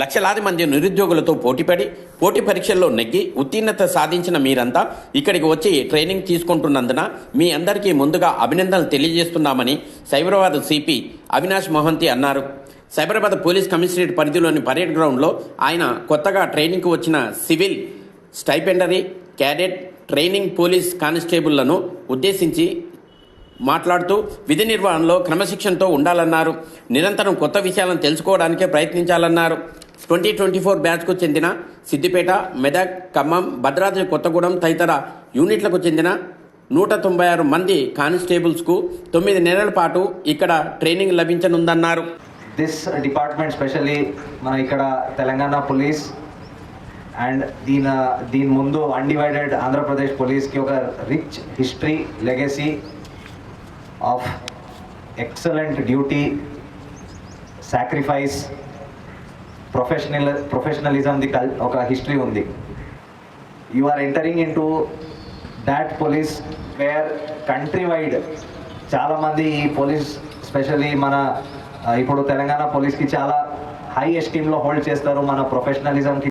లక్షలాది మంది నిరుద్యోగులతో పోటీపడి పోటీ పరీక్షల్లో నెగ్గి ఉత్తీర్ణత సాధించిన మీరంతా ఇక్కడికి వచ్చి ట్రైనింగ్ తీసుకుంటున్నందున మీ అందరికీ ముందుగా అభినందనలు తెలియజేస్తున్నామని సైబరాబాద్ సిపి అవినాష్ మొహంతి అన్నారు. సైబరాబాద్ పోలీస్ కమిషనరేట్ పరిధిలోని పరేడ్ గ్రౌండ్లో ఆయన కొత్తగా ట్రైనింగ్కు వచ్చిన civil stipendiary cadet training police కానిస్టేబుళ్ళను ఉద్దేశించి మాట్లాడుతూ విధి నిర్వహణలో క్రమశిక్షణతో ఉండాలన్నారు. నిరంతరం కొత్త విషయాలను తెలుసుకోవడానికే ప్రయత్నించాలన్నారు. ట్వంటీ ట్వంటీ ఫోర్ బ్యాచ్కు చెందిన సిద్దిపేట మెదక్ ఖమ్మం భద్రాద్రి కొత్తగూడెం తదితర యూనిట్లకు చెందిన నూట తొంభై ఆరు మంది కానిస్టేబుల్స్కు తొమ్మిది నెలల పాటు ఇక్కడ ట్రైనింగ్ లభించనుందన్నారు. దిస్ డిపార్ట్మెంట్ స్పెషల్లీ మన ఇక్కడ తెలంగాణ పోలీస్ అండ్ దీని దీని ముందు అన్డివైడెడ్ ఆంధ్రప్రదేశ్ పోలీస్కి ఒక rich history legacy of excellent duty sacrifice professional ప్రొఫెషనలిజంది కల్ ఒక హిస్టరీ ఉంది. You are entering into that police where country wide చాలామంది ఈ పోలీస్ స్పెషల్లీ మన ఇప్పుడు తెలంగాణ పోలీస్కి చాలా హై ఎస్టీమ్లో హోల్డ్ చేస్తారు మన ప్రొఫెషనలిజంకి